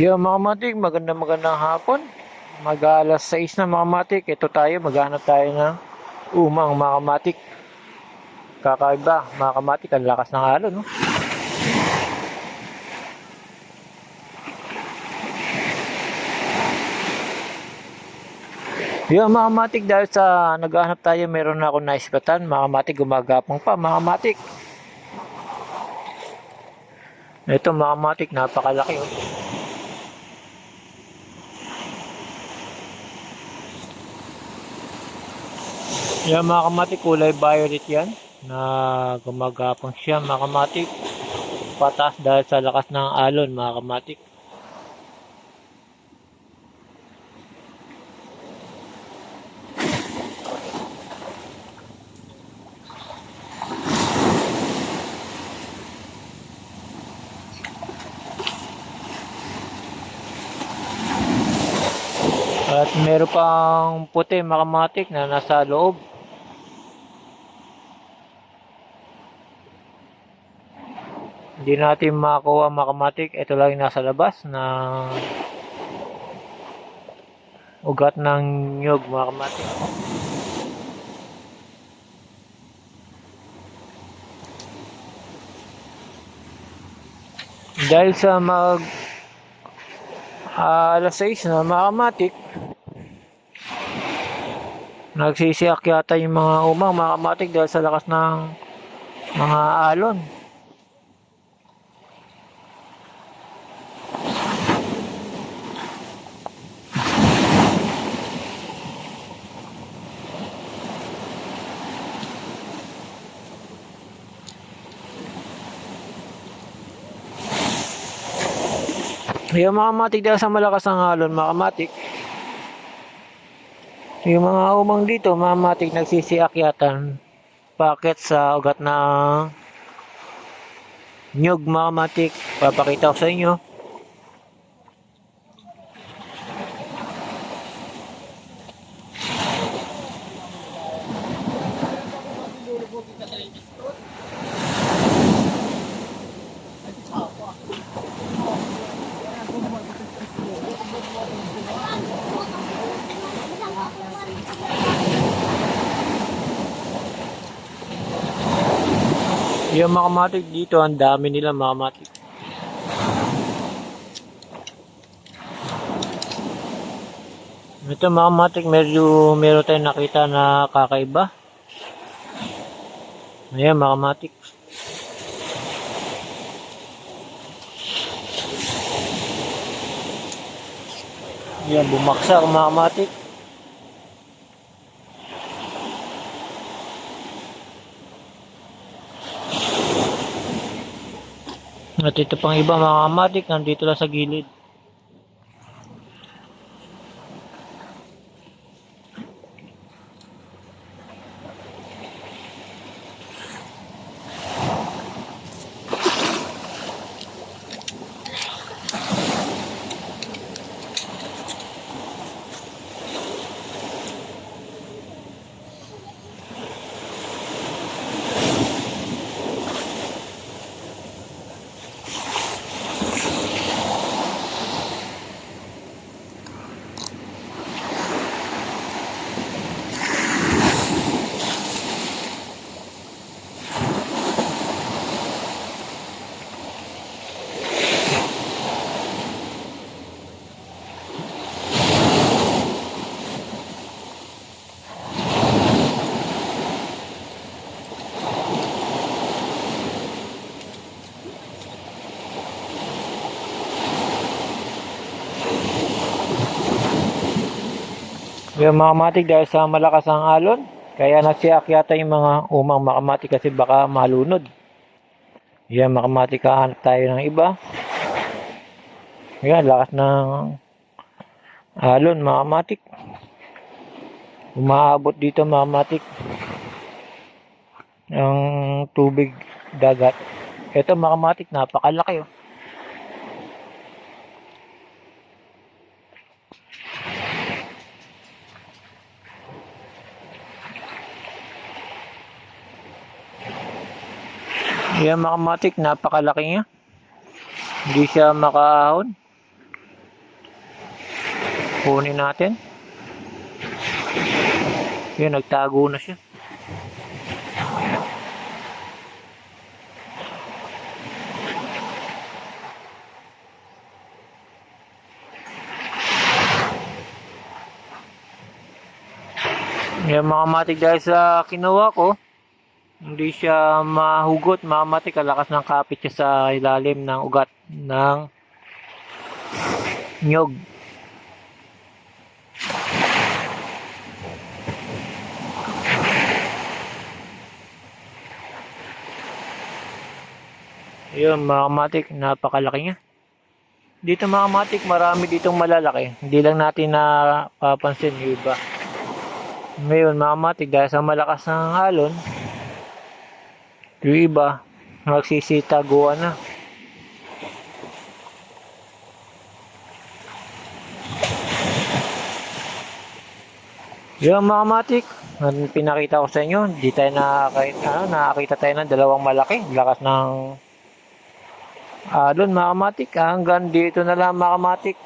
Yo mga matik, magandang magandang hapon. Mag alas 6 na mga matik. Ito tayo, maghanap tayo ng umang mga matik. Kakaiba, mga kamatik, ang lakas ng alon. No? Yo mga matik, dahil sa naghahanap tayo, meron na ako naispatan. Mga matik, gumagapang pa. Mga matik. Ito mga matik, napakalaki. Oh. Yan mga kamatik, kulay violet yan. Na gumagapang siya mga kamatik. Patas dahil sa lakas ng alon mga kamatik. At meron pang puti mga kamatik na nasa loob. Hindi natin makakuha mga kamatik. Ito lang yung nasa labas na ugat ng nyug mga kamatik. Dahil sa mag ah, alas 6 na mga kamatik, nagsisiyak yata yung mga umang mga kamatik dahil sa lakas ng mga alon. Yung mga matik dahil sa malakas ang alon, mga matik. Yung mga umang dito, mga matik nagsisiakyatan. Bakit sa ugat ng nyug, mga matik. Papakita ko sa inyo. Yung mga matik dito, ang dami nila mga matik. Ito mga matik, medyo meron tayong nakita na kakaiba. Ayan mga matik. Ayan, bumaksak mga At ito pang iba mga kamatik, nandito lang sa gilid. Yung mga kamatik dahil sa malakas ang alon, kaya nagsiyak yata yung mga umang makamatik kasi baka malunod. Yan, makamatik kahanap tayo ng iba. Yan, lakas ng alon, mga kamatik. Umaabot dito mga kamatik. Ang tubig dagat. Ito mga kamatik, napakalaki oh. Yan mga kamatik, napakalaki niya. Hindi siya makaahon. Kunin natin. Yun, nagtago na siya. Yan mga matik dahil sa kinuha ko, hindi siya mahugot, mga matik, kalakas ng kapit siya sa ilalim ng ugat ng nyog. Yun mga napakalaki niya. Dito mga marami ditong malalaki. Hindi lang natin napapansin yung iba. Ngayon mga dahil sa malakas ng halon, yung iba, magsisitaguan na. Yung mga matik, pinakita ko sa inyo, di tayo nakakita, ano, nakakita tayo ng dalawang malaki. Lakas ng alon mga matik. Hanggang dito na lang mga matik.